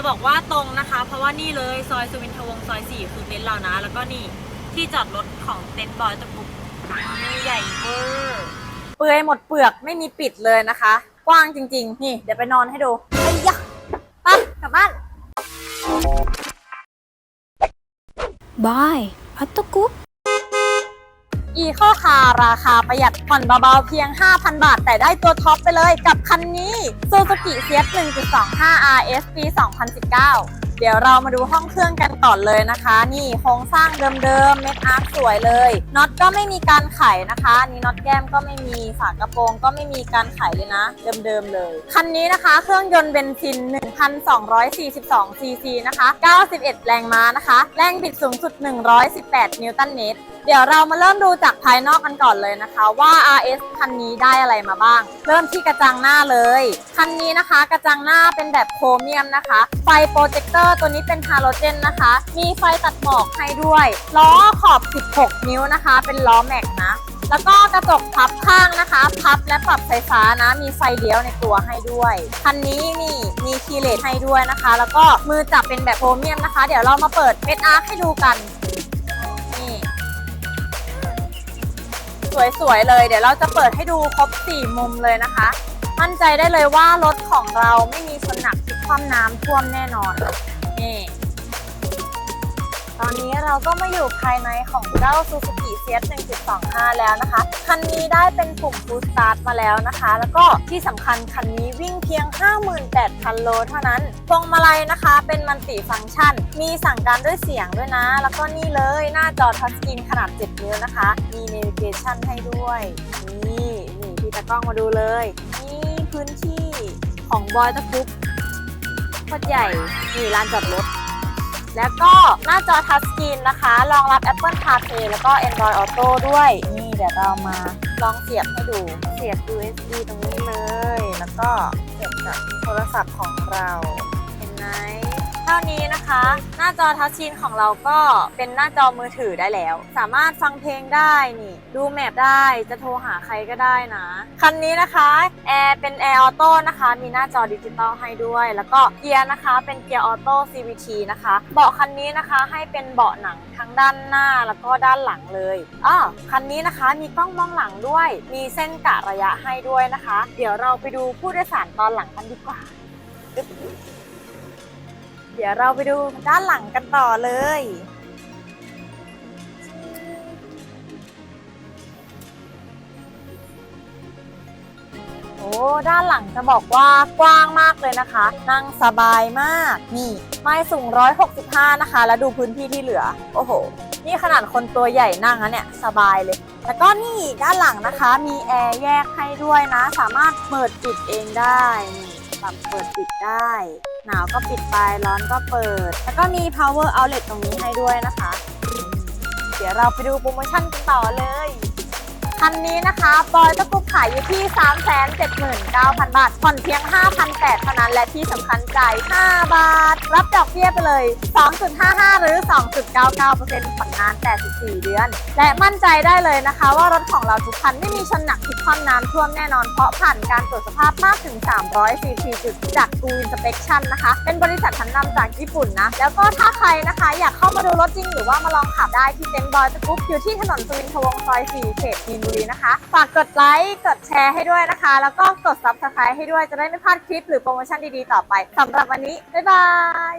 จะบอกว่าตรงนะคะ เพราะว่านี่เลยซอยสุวินทวงศ์ซอย4คือเต็นท์เรานะ แล้วก็นี่ที่จอดรถของเต็นท์บอยตะกุกนี่ใหญ่เวอร์เปลือยหมดเปลือกไม่มีปิดเลยนะคะ กว้างจริง ๆ นี่ เดี๋ยวไปนอนให้ดูไอ้ยะไปกลับบ้านบายอัตกุ๊ก อีโคคาราคาประหยัดผ่อนเบาๆเพียง 5,000 บาท แต่ได้ตัวท็อปไปเลยกับคันนี้ Suzuki CS 1.25 RS ปี 2019 เดี๋ยวเรามาดูห้องเครื่องกันก่อนเลยนะคะ นี่โครงสร้างเดิมๆ เม็ดอาร์คสวยเลยน็อตก็ไม่มีการไขนะคะนี่น็อตแก้มก็ไม่มีฝากระโปรงก็ไม่มีการไขเลยนะ เดิมๆเลย คันนี้นะคะเครื่องยนต์เบนซิน 1,242ซีซีนะคะ91 แรงม้านะคะ แรงบิดสูงสุด 118 นิวตันเมตร เดี๋ยวเรามาเริ่มดูจากภายนอกกันก่อนเลยนะคะว่า RS คันนี้ได้อะไรมาบ้าง เริ่มที่กระจังหน้าเลย คันนี้นะคะ กระจังหน้าเป็นแบบโครเมียมนะคะ ไฟโปรเจคเตอร์ตัวนี้เป็นฮาโลเจนนะคะ มีไฟตัดหมอกให้ด้วย ล้อขอบ 16 นิ้วนะคะ เป็นล้อแม็กนะแล้วก็กระจกพับข้างนะคะ พับและปรับไฟฟ้านะ มีไฟเลี้ยวในตัวให้ด้วย คันนี้นี่มีคีย์เลสให้ด้วยนะคะ แล้วก็มือจับเป็นแบบโครเมียมนะคะ เดี๋ยวเรามาเปิดเม็ดอาร์คให้ดูกัน สวยๆเลย เดี๋ยวเราจะเปิดให้ดูครบ 4 มุมเลยนะคะ มั่นใจได้เลยว่ารถของเราไม่มีชนหนักที่คว่ำน้ำท่วมแน่นอนนี่ ตอนนี้เราก็มาอยู่ภายในของเจ้า Suzuki CS 1.25 แล้วนะคะ คันนี้ได้เป็นปุ่ม Full Start มาแล้วนะคะ แล้วก็ที่สำคัญคันนี้วิ่งเพียง 58,000 โลเท่านั้น พวงมาลัยนะคะเป็นมันติฟังก์ชัน มีสั่งการด้วยเสียงด้วยนะ แล้วก็นี่เลยหน้าจอทัชสกรีนขนาด 7 นิ้วนะคะ มี Navigation ให้ด้วย นี่ นี่พี่ตากล้องมาดูเลย นี่พื้นที่ของบอยตะคุกโคตรใหญ่ นี่ลานจอดรถ แล้วก็หน้าจอทัชสกรีนนะคะ รองรับ Apple CarPlay แล้วก็ Android Auto ด้วย นี่เดี๋ยวเรามาลองเสียบให้ดู เสียบ USB ตรงนี้เลย แล้วก็เสียบกับโทรศัพท์ของเราาจอทัชสกรีนของเราก็เป็นหน้าจอมือถือได้แล้ว สามารถฟังเพลงได้นี่ ดูแมปได้จะโทรหาใครก็ได้นะ คันนี้นะคะแอร์เป็นแอร์ออโต้นะคะ มีหน้าจอดิจิตอลให้ด้วย แล้วก็เกียร์นะคะ เป็นเกียร์ออโต้ CVT นะคะ เบาะคันนี้นะคะให้เป็นเบาะหนังทั้งด้านหน้าแล้วก็ด้านหลังเลยอ้อคันนี้นะคะมีกล้องมองหลังด้วย มีเส้นกะระยะให้ด้วยนะคะ เดี๋ยวเราไปดูผู้โดยสารตอนหลังกันดีกว่า เดี๋ยวเราไปดูด้านหลังกันต่อเลย โอ้ ด้านหลังจะบอกว่ากว้างมากเลยนะคะ นั่งสบายมาก นี่ไม้สูง 165 นะคะ แล้วดูพื้นที่ที่เหลือ โอ้โห นี่ขนาดคนตัวใหญ่นั่งนะเนี่ย สบายเลย แล้วก็นี่ด้านหลังนะคะ มีแอร์แยกให้ด้วยนะ สามารถเปิดปิดเองได้ นี่ปรับเปิดปิดได้ หนาวก็ปิดไปร้อนก็เปิด แล้วก็มี power outlet ตรงนี้ให้ด้วยนะคะ เดี๋ยวเราไปดูโปรโมชั่นกันต่อเลย คันนี้นะคะบอยตะกุกขายอยู่ที่ 379,000 บาท ผ่อนเพียง 5,800เท่านั้นและที่สำคัญจ่าย 5 บาท รับดอกเบี้ยไปเลย 2.55 หรือ 2.99%ผ่อนนาน 84 เดือน และมั่นใจได้เลยนะคะ ว่ารถของเราทุกคันไม่มีชนหนักพลิกคว่ำน้ำท่วมแน่นอน เพราะผ่านการตรวจสภาพมากถึง344จุดจากกูอินสเป t ชันนะคะ เป็นบริษัทชั้นนำจากญี่ปุ่นนะ แล้วก็ถ้าใครนะคะอยากเข้ามาดูรถจริงหรือว่ามาลองขับได้ที่เต็นท์บอยตะกุ๊บอยู่ที่ถนนสุวินทวงศ์ซอย 4 เขตมีนบุรีนะคะ ฝากกดไลค์ กดแชร์ให้ด้วยนะคะ แล้วก็กด subscribe ให้ด้วยจะได้ไม่พลาดคลิปหรือโปรโมชั่นดีๆต่อไปสำหรับวันนี้ บ๊ายบาย